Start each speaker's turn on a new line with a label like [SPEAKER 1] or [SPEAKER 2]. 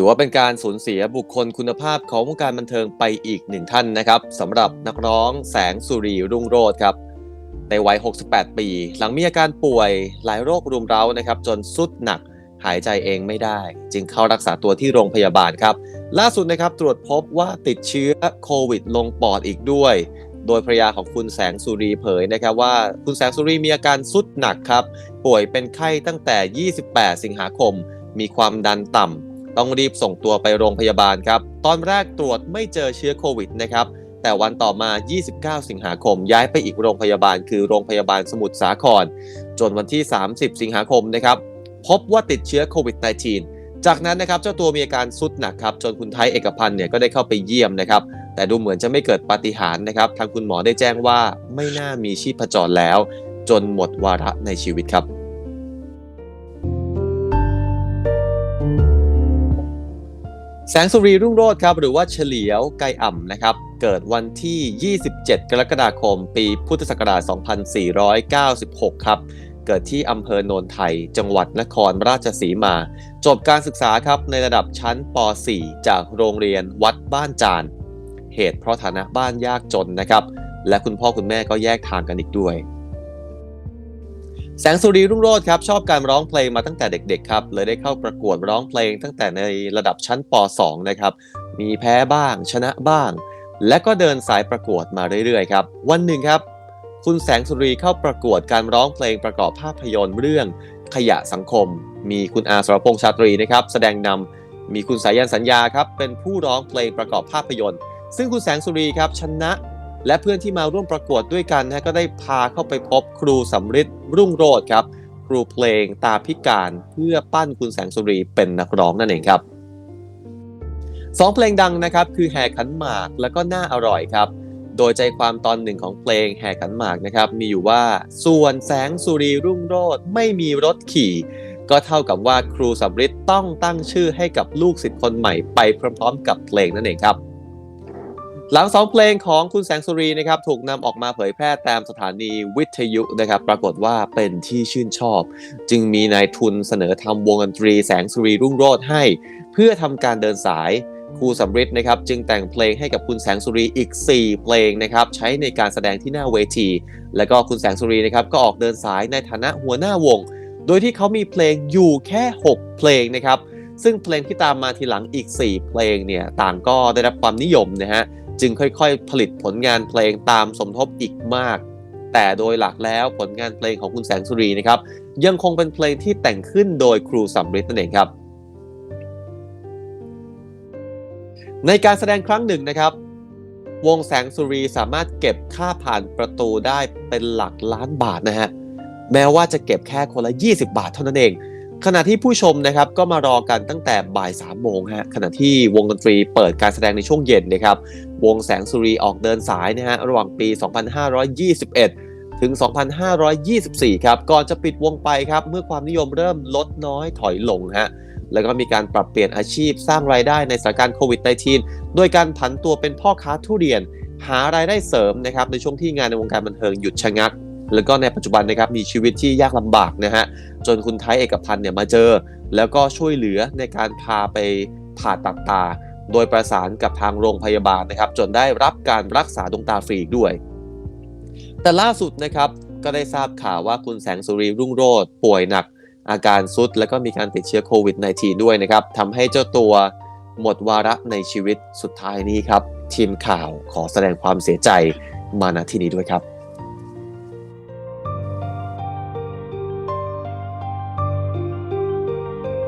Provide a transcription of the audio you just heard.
[SPEAKER 1] ถือว่าเป็นการสูญเสียบุคคลคุณภาพของวงการบันเทิงไปอีกหนึ่งท่านนะครับสำหรับนักร้องแสงสุรีรุ่งโรจน์ครับในวัย 68 ปี หลังมีอาการป่วยหลายโรครุมเร้านะครับ จนสุดหนักหายใจเองไม่ได้ จึงเข้ารักษาตัวที่โรงพยาบาลครับ ล่าสุดนะครับตรวจพบว่าติดเชื้อโควิดลงปอดอีกด้วย โดยภรรยาของคุณแสงสุรีเผยนะครับว่าคุณแสงสุรีมีอาการสุดหนักครับ ป่วยเป็นไข้ตั้งแต่ 28 สิงหาคม มีความดันต่ำ ต้องรีบส่งตัวไปโรงพยาบาลครับ ตอนแรกตรวจไม่เจอเชื้อโควิดนะครับ แต่วันต่อมา 29 สิงหาคมย้ายไปอีกโรงพยาบาล คือโรงพยาบาลสมุทรสาคร จนวันที่ 30 สิงหาคมนะครับ พบว่าติดเชื้อโควิด -19 จากนั้นนะครับเจ้าตัวมีอาการสุดหนักครับ จนคุณไทยเอกพันธ์เนี่ยก็ได้เข้าไปเยี่ยมนะครับ แต่ดูเหมือนจะไม่เกิดปาฏิหาริย์นะครับ ทางคุณหมอได้แจ้งว่าไม่น่ามีชีพจรแล้ว จนหมดวาระในชีวิตครับ แสงสุรีรุ่งโรจน์ครับหรือว่าเฉลียวไกอ่ำนะครับเกิดวันที่ 27 กรกฎาคม ปีพุทธศักราช 2496 ครับ เกิดที่อำเภอโนนไทย จังหวัดนครราชสีมา จบการศึกษาครับในระดับชั้นป .4 จากโรงเรียนวัดบ้านจาน เหตุเพราะฐานะบ้านยากจนนะครับ และคุณพ่อคุณแม่ก็แยกทางกันอีกด้วย แสงสุรีรุ่งโรจน์ครับชอบการร้องเพลงมาตั้งแต่เด็กๆครับเลยได้เข้าประกวดร้องเพลงตั้งแต่ในระดับชั้นป .2 นะครับมีแพ้บ้าง ชนะบ้าง และก็เดินสายประกวดมาเรื่อยๆครับวันหนึ่งครับ คุณแสงสุรีเข้าประกวดการร้องเพลงประกอบภาพยนตร์เรื่องขยะสังคม มีคุณอาสรพงษ์ชาตรีนะครับแสดงนำมีคุณสายันสัญญาครับเป็นผู้ร้องเพลงประกอบภาพยนตร์ ซึ่งคุณแสงสุรีครับชนะ และเพื่อนที่มาร่วมประกวดด้วยกันนะก็ได้พาเข้าไปพบครูสำริดรุ่งโรจน์ครับ ครูเพลงตาพิการเพื่อปั้นคุณแสงสุรีเป็นนักร้องนั่นเองครับสองเพลงดังนะครับคือแห่ขันหมากแล้วก็หน่าอร่อยครับ โดยใจความตอนหนึ่งของเพลงแห่ขันหมากนะครับมีอยู่ว่าส่วนแสงสุรีรุ่งโรจน์ไม่มีรถขี่ ก็เท่ากับว่าครูสำริดต้องตั้งชื่อให้กับลูกศิษย์คนใหม่ไปพร้อม ๆ กับเพลงนั่นเองครับ หลังสองเพลงของคุณแสงสุรีนะครับถูกนำออกมาเผยแพร่ตามสถานีวิทยุนะครับ ปรากฏว่าเป็นที่ชื่นชอบ จึงมีนายทุนเสนอทำวงดนตรีแสงสุรีรุ่งโรจน์ให้ เพื่อทำการเดินสายครูสำริดนะครับจึงแต่งเพลงให้กับคุณแสงสุรีอีก 4 เพลงนะครับใช้ในการแสดงที่หน้าเวที แล้วก็คุณแสงสุรีนะครับก็ออกเดินสายในฐานะหัวหน้าวง โดยที่เขามีเพลงอยู่แค่ 6 เพลงนะครับซึ่งเพลงที่ตามมาทีหลังอีก 4 เพลงเนี่ยต่างก็ได้รับความนิยมนะฮะ จึงค่อยๆ ผลิตผลงานเพลงตามสมทบอีกมาก แต่โดยหลักแล้วผลงานเพลงของคุณแสงสุรีนะครับ ยังคงเป็นเพลงที่แต่งขึ้นโดยครูสำริดนั่นเองครับ ในการแสดงครั้งหนึ่งนะครับ วงแสงสุรีสามารถเก็บค่าผ่านประตูได้เป็นหลักล้านบาทนะฮะแม้ว่าจะเก็บแค่คนละ 20 บาทเท่านั้นเอง ขณะที่ผู้ชมนะครับก็มารอกันตั้งแต่บ่าย3โมงฮะขณะที่วงดนตรีเปิดการแสดงในช่วงเย็นนะครับวงแสงสุรีออกเดินสายนะฮะระหว่างปี 2521 ถึง 2524 ครับก่อนจะปิดวงไปครับเมื่อความนิยมเริ่มลดน้อยถอยลงฮะแล้วก็มีการปรับเปลี่ยนอาชีพสร้างรายได้ในสถานการณ์โควิด -19 โดยการผันตัวเป็นพ่อค้าทุเรียน หารายได้เสริมนะครับในช่วงที่งานในวงการบันเทิงหยุดชะงัก แล้วก็ในปัจจุบันนะครับมีชีวิตที่ยากลำบากนะฮะจนคุณไทยเอกพันธ์เนี่ยมาเจอ แล้วก็ช่วยเหลือในการพาไปผ่าตัดตา โดยประสานกับทางโรงพยาบาลนะครับ จนได้รับการรักษาดวงตาฟรีด้วย แต่ล่าสุดนะครับก็ได้ทราบข่าวว่าคุณแสงสุรีรุ่งโรจน์ป่วยหนักอาการซุดแล้วก็มีการติดเชื้อโควิด -19 ด้วยนะครับทำให้เจ้าตัวหมดวาระในชีวิตสุดท้ายนี้ครับ ทีมข่าวขอแสดงความเสียใจมาณที่นี้ด้วยครับ